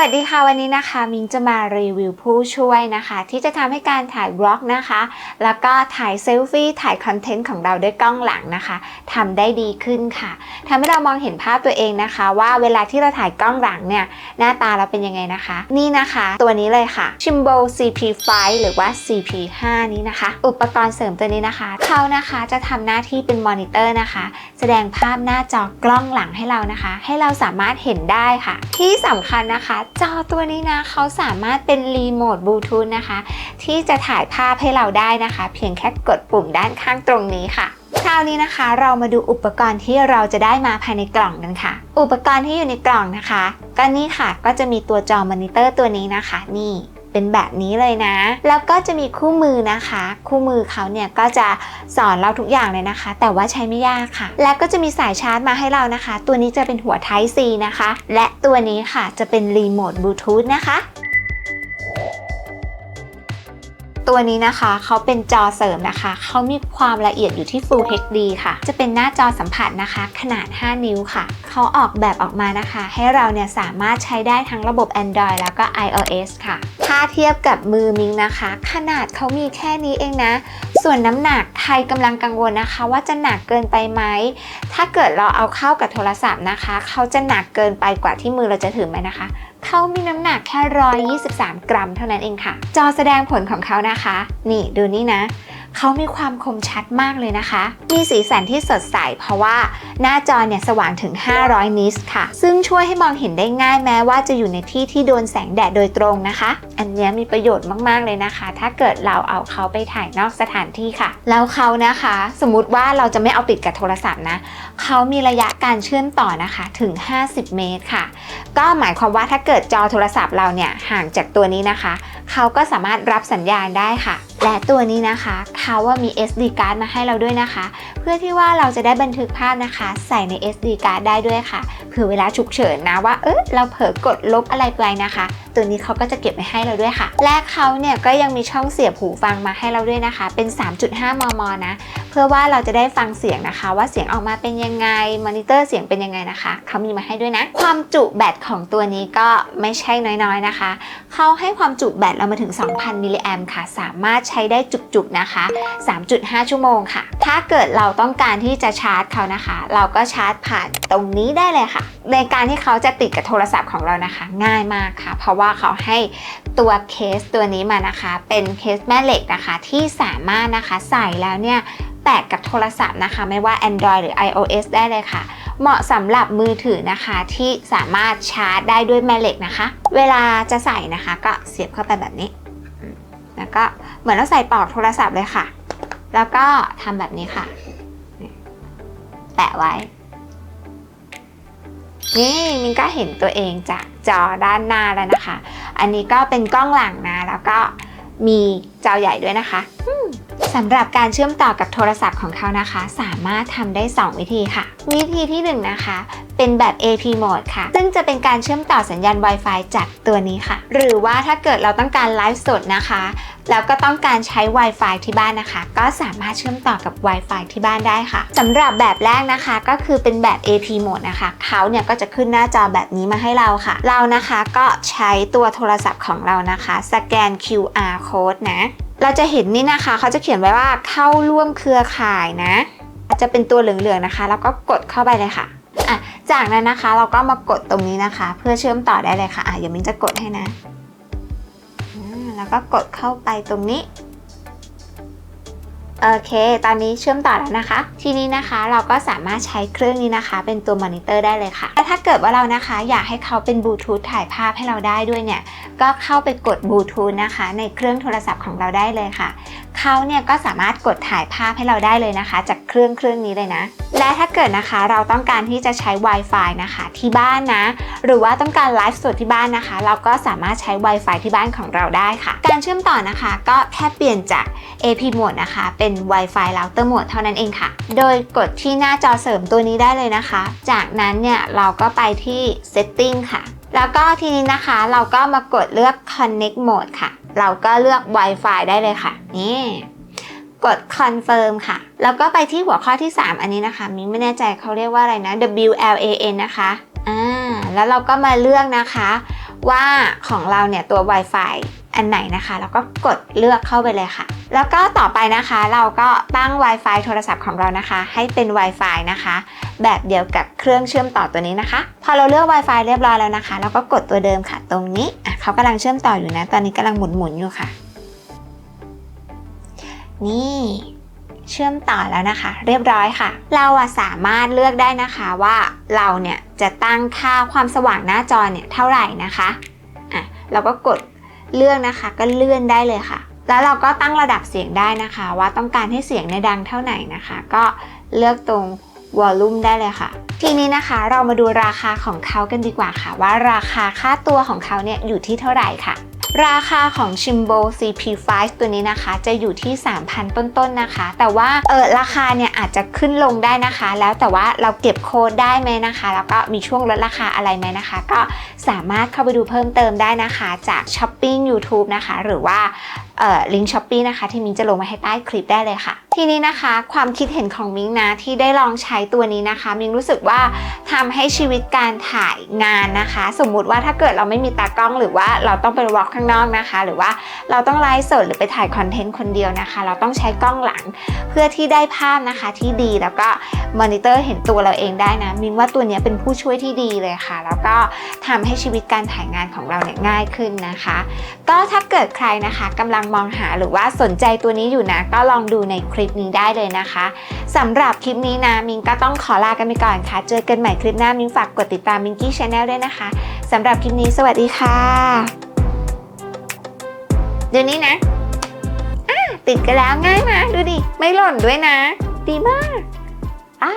วัสดีค่ะวันนี้นะคะมิงจะมารีวิวผู้ช่วยนะคะ ที่จะทำให้การถ่ายบล็อกนะคะ แล้วก็ถ่ายเซลฟี่ถ่ายคอนเทนต์ของเราด้วยกล้องหลังนะคะทำได้ดีขึ้นค่ะทำให้เรามองเห็นภาพตัวเองนะคะ ว่าเวลาที่เราถ่ายกล้องหลังเนี่ยหน้าตาเราเป็นยังไงนะคะ นี่นะคะ ตัวนี้เลยค่ะ Chimbo CP5 หรือว่า CP5 นี้นะคะ อุปกรณ์เสริมตัวนี้นะคะเขานะคะจะทำหน้าที่เป็นมอนิเตอร์นะคะ แสดงภาพหน้าจอกล้องหลังให้เรานะคะ ให้เราสามารถเห็นได้ค่ะ ที่สำคัญนะคะจอตัวนี้นะเขาสามารถเป็นรีโมทบลูทูธนะคะ ที่จะถ่ายภาพให้เราได้นะคะ เพียงแค่กดปุ่มด้านข้างตรงนี้ค่ะคราวนี้นะคะเรามาดูอุปกรณ์ที่เราจะได้มาภายในกล่องกันค่ะ อุปกรณ์ที่อยู่ในกล่องนะคะ ก็นี่ค่ะก็จะมีตัวจอมอนิเตอร์ตัวนี้นะคะ นี่ เป็นแบบนี้เลยนะ แล้วก็จะมีคู่มือนะคะ คู่มือเขาเนี่ยก็จะสอนเราทุกอย่างเลยนะคะ แต่ว่าใช้ไม่ยากค่ะ แล้วก็จะมีสายชาร์จมาให้เรานะคะ ตัวนี้จะเป็นหัว Type C นะคะ และตัวนี้ค่ะจะเป็นรีโมทบลูทูธนะคะ ตัวนี้นะคะเขาเป็นจอเสริมนะคะเขามีความละเอียดอยู่ที่ Full HD ค่ะ จะเป็นหน้าจอสัมผัสนะคะ ขนาด 5 นิ้วค่ะเขาออกแบบออกมานะคะ ให้เราเนี่ยสามารถใช้ได้ทั้งระบบ Android แล้วก็ iOS ค่ะ ถ้าเทียบกับมือมิงนะคะ ขนาดเขามีแค่นี้เองนะ ส่วนน้ำหนักไทยกำลังกังวลนะคะ ว่าจะหนักเกินไปไหม ถ้าเกิดเราเอาเข้ากับโทรศัพท์นะคะ เขาจะหนักเกินไปกว่าที่มือเราจะถือไหมนะคะ เขามีน้ำหนักแค่ 123 กรัมเท่านั้นเองค่ะ จอแสดงผลของเขานะคะ นี่ดูนี่นะ เขามีความคมชัดมากเลยนะคะ มีสีสันที่สดใสเพราะว่าหน้าจอเนี่ยสว่างถึง 500 นิสค่ะ ซึ่งช่วยให้มองเห็นได้ง่ายแม้ว่าจะอยู่ในที่ที่โดนแสงแดดโดยตรงนะคะ อันนี้มีประโยชน์มากๆเลยนะคะ ถ้าเกิดเราเอาเขาไปถ่ายนอกสถานที่ค่ะ แล้วเขานะคะ สมมติว่าเราจะไม่เอาติดกับโทรศัพท์นะเขามีระยะการเชื่อมต่อนะคะถึง 50 เมตรค่ะ ก็หมายความว่าถ้าเกิดจอโทรศัพท์เราเนี่ยห่างจากตัวนี้นะคะ เขาก็สามารถรับสัญญาณได้ค่ะ และตัวนี้นะคะเขาว่ามี SD card มาให้เราด้วยนะคะ เพื่อที่ว่าเราจะได้บันทึกภาพนะคะ ใส่ใน SD card ได้ด้วยค่ะเผื่อเวลาฉุกเฉินนะว่าเออเราเผลอกดลบอะไรไปนะคะ ตัวนี้เขาก็จะเก็บไว้ให้เราด้วยค่ะ และเขาเนี่ยก็ยังมีช่องเสียบหูฟังมาให้เราด้วยนะคะ เป็น 3.5 มมนะเพื่อว่าเราจะได้ฟังเสียงนะคะ ว่าเสียงออกมาเป็นยังไงมอนิเตอร์เสียงเป็นยังไงนะคะเขามีมาให้ด้วยนะ ความจุแบตของตัวนี้ก็ไม่ใช่น้อยๆนะคะเขาให้ความจุแบตเรามาถึง 2,000มิลลิแอมค่ะ สามารถใช้ได้จุกๆนะคะ 3.5 ชั่วโมงค่ะ ถ้าเกิดเราต้องการที่จะชาร์จเขานะคะ เราก็ชาร์จผ่านตรงนี้ได้เลยค่ะ ในการที่เขาจะติดกับโทรศัพท์ของเรานะคะ ง่ายมากค่ะ เพราะว่าเขาให้ตัวเคสตัวนี้มานะคะ เป็นเคสแม่เหล็กนะคะ ที่สามารถนะคะใส่แล้วเนี่ยแปะกับโทรศัพท์นะคะ ไม่ว่า Android หรือ iOS ได้เลยค่ะเหมาะสำหรับมือถือนะคะที่สามารถชาร์จได้ด้วยแม่เหล็กนะคะ เวลาจะใส่นะคะก็เสียบเข้าไปแบบนี้ แล้วก็เหมือนเราใส่ปลอกโทรศัพท์เลยค่ะ แล้วก็ทำแบบนี้ค่ะ แปะไว้ นี่มินก็เห็นตัวเองจากจอด้านหน้าแล้วนะคะ อันนี้ก็เป็นกล้องหลังนะ แล้วก็มีจอใหญ่ด้วยนะคะ สำหรับการเชื่อมต่อกับโทรศัพท์ของเขานะคะ สามารถทำได้ 2 วิธีค่ะ วิธีที่ 1 นะคะ เป็นแบบ AP mode ค่ะ ซึ่งจะเป็นการเชื่อมต่อสัญญาณ Wi-Fi จากตัวนี้ค่ะ หรือว่าถ้าเกิดเราต้องการไลฟ์สดนะคะ แล้วก็ต้องการใช้ Wi-Fi ที่บ้านนะคะ ก็สามารถเชื่อมต่อกับ Wi-Fi ที่บ้านได้ค่ะสำหรับแบบแรกนะคะก็คือเป็นแบบ AP mode นะคะเขาเนี่ยก็จะขึ้นหน้าจอแบบนี้มาให้เราค่ะ เรานะคะก็ใช้ตัวโทรศัพท์ของเรานะคะ สแกน QR code นะ เราจะเห็นนี่นะคะ เขาจะเขียนไว้ว่าเข้าร่วมเครือข่ายนะ จะเป็นตัวเหลืองๆนะคะ แล้วก็กดเข้าไปเลยค่ะอะ จากนั้นนะคะเราก็มากดตรงนี้นะคะ เพื่อเชื่อมต่อได้เลยค่ะอะเดี๋ยวมิ้นจะกดให้นะ แล้วก็กดเข้าไปตรงนี้ โอเค ตอนนี้เชื่อมต่อแล้วนะคะ ทีนี้นะคะเราก็สามารถใช้เครื่องนี้นะคะ เป็นตัวมอนิเตอร์ได้เลยค่ะและถ้าเกิดว่าเรานะคะ อยากให้เขาเป็นบลูทูธถ่ายภาพให้เราได้ด้วยเนี่ย ก็เข้าไปกดบลูทูธนะคะ ในเครื่องโทรศัพท์ของเราได้เลยค่ะ เขาเนี่ยก็สามารถกดถ่ายภาพให้เราได้เลยนะคะ จากเครื่องเครื่องนี้เลยนะ และถ้าเกิดนะคะเราต้องการที่จะใช้ Wi-Fi นะคะที่บ้านนะ หรือว่าต้องการไลฟ์สดที่บ้านนะคะ เราก็สามารถใช้ Wi-Fi ที่บ้านของเราได้ค่ะ การเชื่อมต่อนะคะ ก็แค่เปลี่ยนจาก AP mode นะคะ เป็น Wi-Fi router mode เท่านั้นเองค่ะ โดยกดที่หน้าจอเสริมตัวนี้ได้เลยนะคะ จากนั้นเนี่ยเราก็ไปที่ setting ค่ะ แล้วก็ทีนี้นะคะเราก็มากดเลือก connect mode ค่ะ เราก็เลือก Wi-Fi ได้เลยค่ะ นี่กด confirm ค่ะ แล้วก็ไปที่หัวข้อที่ 3 อันนี้นะคะ มินไม่แน่ใจเขาเรียกว่าอะไรนะ WLAN นะคะ อ่า แล้วเราก็มาเลือกนะคะ ว่าของเราเนี่ยตัว Wi-Fi อันไหนนะคะ แล้วก็กดเลือกเข้าไปเลยค่ะ แล้วก็ต่อไปนะคะเราก็ตั้ง Wi-Fi โทรศัพท์ของเรานะคะ ให้เป็น Wi-Fi นะคะ แบบเดียวกับเครื่องเชื่อมต่อตัวนี้นะคะ พอเราเลือก Wi-Fi เรียบร้อยแล้วนะคะ เราก็กดตัวเดิมค่ะ ตรงนี้เขากำลังเชื่อมต่ออยู่นะ ตอนนี้กำลังหมุนๆอยู่ค่ะ นี่เชื่อมต่อแล้วนะคะ เรียบร้อยค่ะ เราอะสามารถเลือกได้นะคะว่าเราเนี่ยจะตั้งค่าความสว่างหน้าจอเนี่ยเท่าไหร่นะคะอะเราก็กดเลือกนะคะก็เลื่อนได้เลยค่ะ แล้วเราก็ตั้งระดับเสียงได้นะคะ ว่าต้องการให้เสียงในยดังเท่าไหร่นะคะ ก็เลือกตรงวอลลุ่มได้เลยค่ะ ทีนี้นะคะเรามาดูราคาของเขากันดีกว่าค่ะ ว่าราคาค่าตัวของเขาเนี่ยอยู่ที่เท่าไหร่ค่ะ ราคาของ Shimbo CP5 ตัวนี้นะคะ จะอยู่ที่ 3,000 ต้นๆนะคะ แต่ว่าเออราคาเนี่ยอาจจะขึ้นลงได้นะคะ แล้วแต่ว่าเราเก็บโค้ดได้ไหมนะคะ แล้วก็มีช่วงลดราคาอะไรไหมนะคะ ก็สามารถเข้าไปดูเพิ่มเติมได้นะคะ จาก Shopping YouTube นะคะ หรือว่า ลิงก์ช้อปปี้นะคะ ที่มิ้งจะลงมาให้ใต้คลิปได้เลยค่ะ ทีนี้นะคะ ความคิดเห็นของมิ้งนะที่ได้ลองใช้ตัวนี้นะคะ มิ้งรู้สึกว่าทำให้ชีวิตการถ่ายงานนะคะ สมมุติว่าถ้าเกิดเราไม่มีตากล้อง หรือว่าเราต้องไปวอล์กข้างนอกนะคะ หรือว่าเราต้องไลฟ์สดหรือไปถ่ายคอนเทนต์คนเดียวนะคะ เราต้องใช้กล้องหลังเพื่อที่ได้ภาพนะคะที่ดีแล้วก็มอนิเตอร์เห็นตัวเราเองได้นะมินว่าตัวนี้เป็นผู้ช่วยที่ดีเลยค่ะ แล้วก็ทำให้ชีวิตการถ่ายงานของเราเนี่ยง่ายขึ้นนะคะ ก็ถ้าเกิดใครนะคะกำลังมองหาหรือว่าสนใจตัวนี้อยู่นะก็ลองดูในคลิปนี้ได้เลยนะคะสำหรับคลิปนี้นะมิงก็ต้องขอลากันไปก่อนค่ะ เจอกันใหม่คลิปหน้ามิงฝากกดติดตามมิงกี้ชาแนลด้วยนะคะสำหรับคลิปนี้สวัสดีค่ะเดี๋ยวนี้นะติดกันแล้วง่ายนะดูดิ ไม่หล่นด้วยนะ ดีมากอ่า